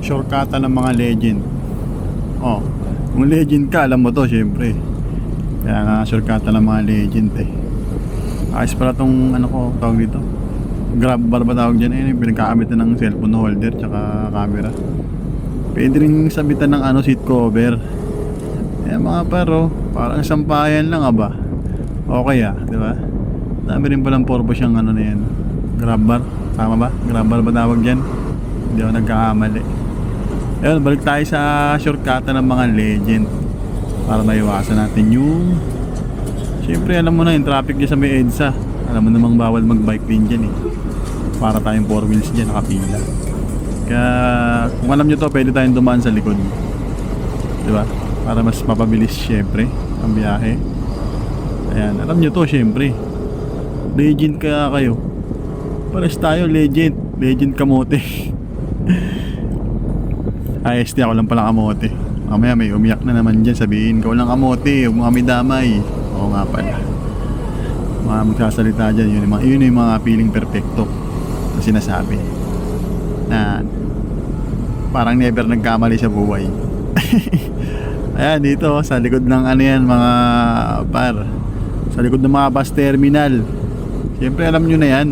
shortcut ng mga legend. Oh, kung legend ka, alam mo to, syempre. Kaya nga shortcut ng mga legend eh. Ayos pala tong ano ko, tawag dito. Grab bar ba tawag dyan? Yung pinagkakamit na ng cellphone holder tsaka camera. Pwede rin sabitan ng ano, seat cover. Eh mga paro, parang sampayan lang ah ba? Okay ah, di ba? Dami rin palang purpose yung ano na yan. Grab bar, tama ba? Grab bar ba tawag dyan? Hindi ako nagkakamali. Ayun, balik tayo sa shortcut ng mga legend. Para maiwasan natin yung Siyempre alam mo na yung traffic dyan sa may EDSA. Alam mo namang bawal mag-bike din dyan eh. Para tayong four wheels dyan nakapila. Kaya kung alam nyo to pwede tayong dumaan sa likod. Diba? Para mas mapabilis syempre ang biyahe. Ayan, alam nyo to syempre. Legend kaya kayo. Pares tayo legend. Legend kamote Ay, ST ako lang pala kamote. Mamaya may umiyak na naman dyan Sabihin, ikaw lang kamote Huwag mo kami damay. Oo nga pala. Mga magsasalita dyan Yun yung mga, yun yung mga feeling perfecto Na sinasabi. Na Parang never nagkamali sa buhay. Ayan dito Sa likod ng ano yan Mga par. Sa likod ng mga bus terminal. Siyempre alam nyo na yan.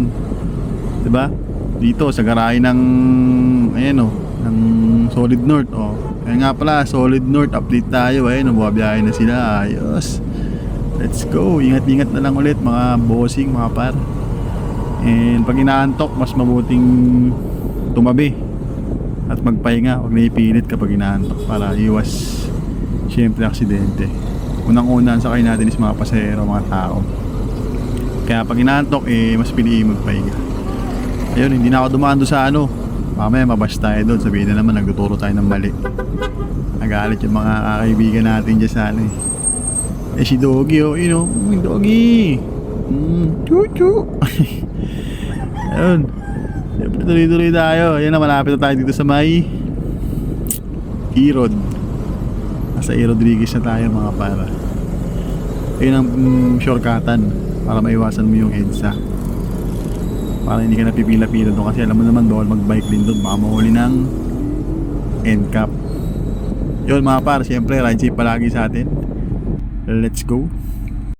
'Di ba? Dito sa garahe ng ayan oh, ng Solid North oh. Kaya nga pala, Solid North update tayo ayun, oh, bumabiyahe na sila. Ayos. Let's go. Ingat-ingat na lang ulit mga bossing, mga par. And pag inaantok, mas mabuting tumabi at magpahinga. Huwag na ipilit kapag inaantok para iwas syempre aksidente. Unang-una ang sakay natin is mga pasahero, mga tao. Kaya pag inaantok, eh, mas piliin magpahinga. Ayun, hindi na ako dumaan doon sa ano. Mamaya mabash tayo doon. Sabihin na naman, nagtuturo tayo ng mali. Nagalit yung mga kaibigan natin dyan sa ano eh. Eh si Doggy oh, you know, mm, Doggy. Mm, chuchu. Ayun. Siyempre tuloy-tuloy tayo. Ayun na, malapit na tayo dito sa may Irod. Nasa E. Rodriguez na tayo mga para. Ayun ang mm, shortcutan para maiwasan mo yung EDSA para hindi ka napipila-pila doon kasi alam mo naman bawal mag-bike din doon. Baka mahuli ng end cap. Yun mga par siyempre ride safe palagi sa atin. Let's go